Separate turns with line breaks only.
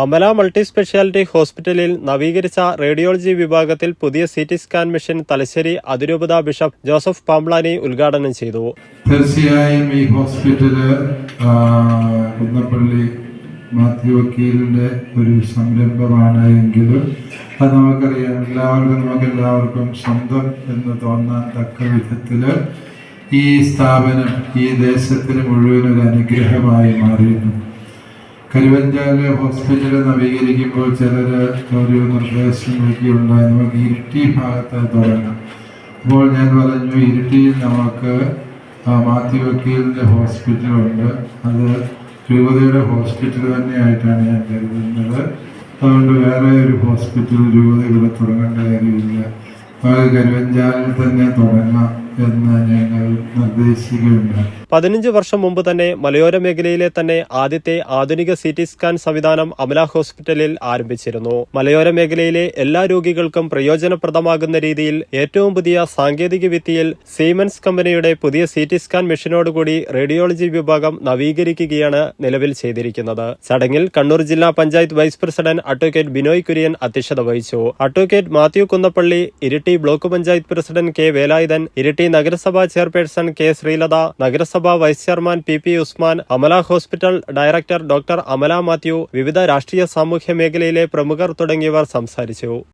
Amala multi speciality ഹോസ്പിറ്റലിൽ നവീകരിച്ച radiology വിഭാഗത്തിൽ പുതിയ C T scan machine Thalassery അതിരൂപത ബിഷപ്പ് ജോസഫ് പാംബ്ലാനി ഉദ്ഘാടനം ചെയ്തു.
തീർച്ചയായും ഈ ഹോസ്പിറ്റൽ കുന്നപ്പള്ളി മാത്യു വക്കീലിന്റെ ഒരു സംരംഭമാണ് എങ്കിലും അത് നമുക്കറിയാം. എല്ലാവർക്കും നമുക്ക് എല്ലാവർക്കും സ്വന്തം എന്ന് തോന്നാൻ തക്ക വിധത്തിൽ ഈ സ്ഥാപനം ഈ ദേശത്തിന് മുഴുവൻ ഒരു അനുഗ്രഹമായി മാറിയിരുന്നു. കരുവഞ്ചാൽ ഹോസ്പിറ്റൽ നവീകരിക്കുമ്പോൾ ചിലര് ഒരു നിർദ്ദേശം ഉണ്ടായിരുന്നു. നമുക്ക് ഇരിട്ടി ഭാഗത്ത് തുടങ്ങാം. അപ്പോൾ ഞാൻ പറഞ്ഞു ഇരിട്ടിയിൽ നമുക്ക് മാത്യു വക്കീലിന്റെ ഹോസ്പിറ്റലുണ്ട് അത് രൂപതയുടെ ഹോസ്പിറ്റൽ തന്നെയായിട്ടാണ് ഞാൻ കരുതുന്നത്. അതുകൊണ്ട് വേറെ ഒരു ഹോസ്പിറ്റൽ രൂപത ഇവിടെ തുടങ്ങേണ്ട കാര്യമില്ല നമുക്ക് കരുവഞ്ചാലിൽ തന്നെ തുടങ്ങാം.
പതിനഞ്ച് വർഷം മുമ്പ് തന്നെ മലയോര മേഖലയിലെ തന്നെ ആദ്യത്തെ ആധുനിക സി ടി സ്കാൻ സംവിധാനം അമല ഹോസ്പിറ്റലിൽ ആരംഭിച്ചിരുന്നു. മലയോര മേഖലയിലെ എല്ലാ രോഗികൾക്കും പ്രയോജനപ്രദമാകുന്ന രീതിയിൽ ഏറ്റവും പുതിയ സാങ്കേതിക വിദ്യയിൽ സീമൻസ് കമ്പനിയുടെ പുതിയ സി ടി സ്കാൻ മെഷീനോടുകൂടി റേഡിയോളജി വിഭാഗം നവീകരിക്കുകയാണ് നിലവിൽ ചെയ്തിരിക്കുന്നത്. ചടങ്ങിൽ കണ്ണൂർ ജില്ലാ panchayat vice president advocate Binoy Kurian അധ്യക്ഷത വഹിച്ചു. Advocate Mathew Kunnappally Iritty block panchayat president K Velayudhan Iritty നഗരസഭാ ചെയർപേഴ്സൺ കെ ശ്രീലത നഗരസഭാ vice chairman P P Usman Amala hospital director doctor Amala Mathew വിവിധ രാഷ്ട്രീയ സാമൂഹ്യ മേഖലയിലെ പ്രമുഖർ തുടങ്ങിയവർ സംസാരിച്ചു.